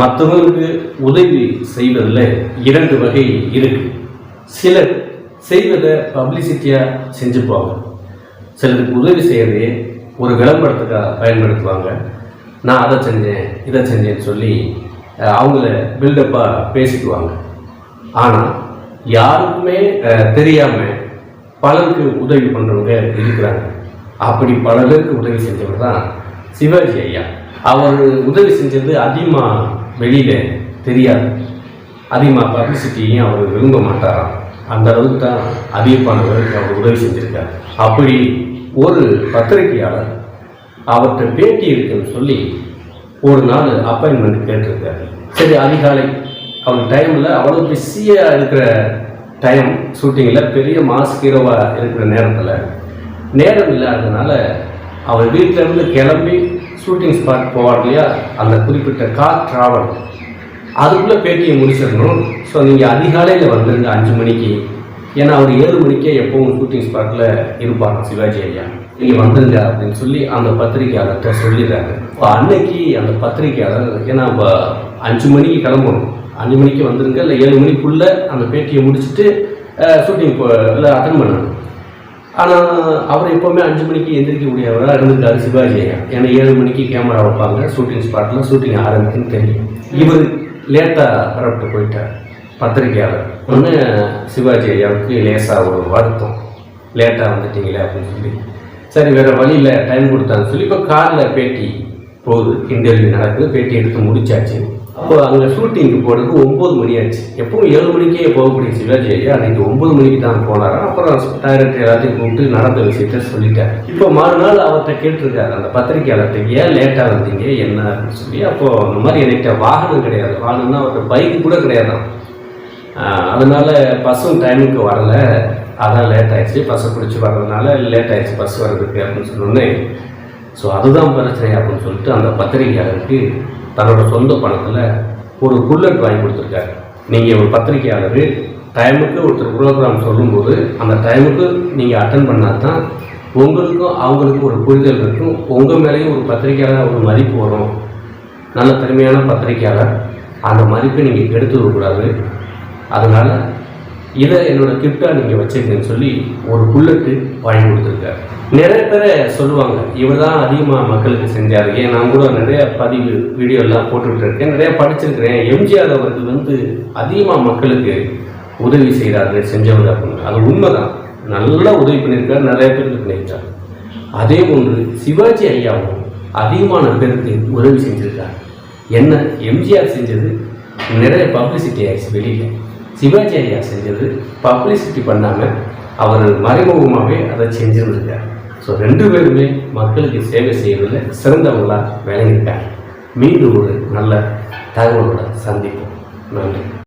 மற்றவங்களுக்கு உதவி செய்வதில் இரண்டு வகை இருக்கு. சிலர் செய்வதை பப்ளிசிட்டியாக செஞ்சுப்பாங்க. சிலருக்கு உதவி செய்கிறதே ஒரு விளம்பரத்துக்காக பயன்படுத்துவாங்க. நான் அதை செஞ்சேன் இதை செஞ்சேன்னு சொல்லி அவங்கள பில்டப்பாக பேசிக்குவாங்க. ஆனால் யாருக்குமே தெரியாமல் பலருக்கு உதவி பண்ணுறவங்க இருக்கிறாங்க. அப்படி பல பேருக்கு உதவி செஞ்சவர் தான் சிவாஜி ஐயா. அவர் உதவி செஞ்சது அதிகமாக வெளியில தெரியாது. அதிகமாக பப்ளிசிட்டியும் அவர் விரும்ப மாட்டாராம். அந்த அளவுக்கு தான் அதிகமானவருக்கு அவர் உதவி செஞ்சுருக்கார். அப்படி ஒரு பத்திரிகையாளர் அவர்கிட்ட பேட்டி இருக்குன்னு சொல்லி ஒரு நாள் அப்பாயின்மெண்ட் கேட்டிருக்காரு. சரி அதிகாலை அவர் டைமில் அவ்வளோ பிஸியாக இருக்கிற டைம் ஷூட்டிங்கில் பெரிய மாஸ் ஹீரோவாக இருக்கிற நேரத்தில் நேரம் இல்லாததுனால அவர் வீட்டிலேருந்து கிளம்பி ஷூட்டிங் ஸ்பாட் போவார் இல்லையா? அந்த குறிப்பிட்ட கார் ட்ராவல் அதுக்குள்ளே பேட்டியை முடிச்சிடணும். ஸோ நீங்கள் அதிகாலையில் வந்துருங்க அஞ்சு மணிக்கு. ஏன்னா அவர் ஏழு மணிக்கே எப்பவும் ஷூட்டிங் ஸ்பாட்டில் இருப்பாங்க சிவாஜி ஐயா. நீங்கள் வந்துருங்க அப்படின்னு சொல்லி அந்த பத்திரிகையாளர்கிட்ட சொல்லிடுறாங்க இப்போ அன்னைக்கு அந்த பத்திரிகையாளர் ஏன்னா அஞ்சு மணிக்கு கிளம்பணும். அஞ்சு மணிக்கு வந்துருங்க இல்லை ஏழு மணிக்குள்ளே அந்த பேட்டியை முடிச்சுட்டு ஷூட்டிங் இல்லை அட்டன் பண்ணணும். ஆனால் அவர் எப்போவுமே அஞ்சு மணிக்கு எந்திரிக்க முடியாதவராக இருந்திருக்காரு சிவாஜி ஐயா. ஏன்னா ஏழு மணிக்கு கேமரா வைப்பாங்க ஷூட்டிங் ஸ்பாட்டில் ஷூட்டிங் ஆரம்பிக்குன்னு தெரியும். இவர் லேட்டாக புறப்பட்டு போயிட்டார் பத்திரிகையாளர். ஒன்று சிவாஜி ஐயாவுக்கு லேசாக ஒரு வருத்தம். லேட்டாக வந்துட்டீங்களே அப்படின்னு சொல்லி. சரி வேறு வழியில் டைம் கொடுத்தான்னு சொல்லி இப்போ காரில் பேட்டி போகுது. இன்டர்வியூ நடக்குது. பேட்டி எடுத்து முடிச்சாச்சு. அப்போ அங்கே ஷூட்டிங்க்கு போகிறதுக்கு ஒம்பது மணி ஆச்சு. எப்பவும் ஏழு மணிக்கே போகக்கூடிய சிவாஜி ஐயா அன்னைக்கு ஒம்பது மணிக்கு தான் போனாரா. அப்புறம் டைரக்டர் எல்லாத்தையும் கூப்பிட்டு நடந்த விஷயத்த சொல்லிட்டேன். இப்போ மறுநாள் அவர்கிட்ட கேட்டிருக்காரு. அந்த பத்திரிகையாளர்கிட்ட ஏன் லேட்டாக வந்தீங்க? என்ன? அப்படின்னு சொல்லி. அப்போ அந்த மாதிரி என்கிட்ட வாகனம் கிடையாது. வாகனம்னா அவர்கிட்ட பைக் கூட கிடையாதான் அதனால் அதனால பஸ்ஸும் டைமுக்கு வரல. அதான் லேட் ஆயிடுச்சு. பஸ்ஸை பிடிச்சி வர்றதுனால லேட் ஆயிடுச்சு. பஸ் வர்றதுக்கு அப்படின்னு சொன்னோன்னே ஸோ அதுதான் பிரச்சனை அப்படின்னு சொல்லிட்டு அந்த பத்திரிகையாளருக்கு தன்னோட சொந்த பணத்தில் ஒரு புல்லட் வாங்கி கொடுத்துருக்காரு. நீங்கள் ஒரு பத்திரிகையாளர் டைமுக்கு ஒருத்தர் ப்ரோக்ராம் சொல்லும்போது அந்த டைமுக்கு நீங்கள் அட்டன் பண்ணால் தான் உங்களுக்கும் அவங்களுக்கும் ஒரு புரிதல் இருக்கும். உங்கள் மேலேயும் ஒரு பத்திரிகையாளர் ஒரு மதிப்பு வரும். நல்ல திறமையான பத்திரிகையாளர் அந்த மதிப்பை நீங்கள் கெடுத்து விடக்கூடாது அதனால் இதை என்னோட கிஃப்டாக நீங்கள் வச்சுக்கன்னு சொல்லி ஒரு புல்லட்டு வாங்கி கொடுத்துருக்காரு. நிறைய பேர் சொல்லுவாங்க இவர் தான் அதிகமாக மக்களுக்கு செஞ்சார். ஏன் நான் கூட நிறைய பதிவு வீடியோ எல்லாம் போட்டுக்கிட்டு இருக்கேன் நிறைய படிச்சிருக்கிறேன். எம்ஜிஆர் அவர்கள் வந்து அதிகமாக மக்களுக்கு உதவி செய்கிறாரு செஞ்சவர் அப்படின்னு. அது உண்மைதான். நல்லா உதவி பண்ணியிருக்காரு நிறைய பேருக்கு பண்ணியிருக்காரு அதே போன்று சிவாஜி ஐயாவும் அதிகமான பேருக்கு உதவி செஞ்சிருக்காரு. என்ன எம்ஜிஆர் செஞ்சது நிறைய பப்ளிசிட்டி ஆயிடுச்சு வெளியில். சிவாஜி ஐயா செஞ்சது பப்ளிசிட்டி பண்ணாமல் அவர் மறைமுகமாகவே அதை செஞ்சிருந்திருக்கார். ஸோ ரெண்டு பேருமே மக்களுக்கு சேவை செய்வதில் சிறந்தவங்களாக விளங்கியிருக்காங்க மீண்டும் ஒரு நல்ல தகவலோட சந்திப்போம். நன்றி.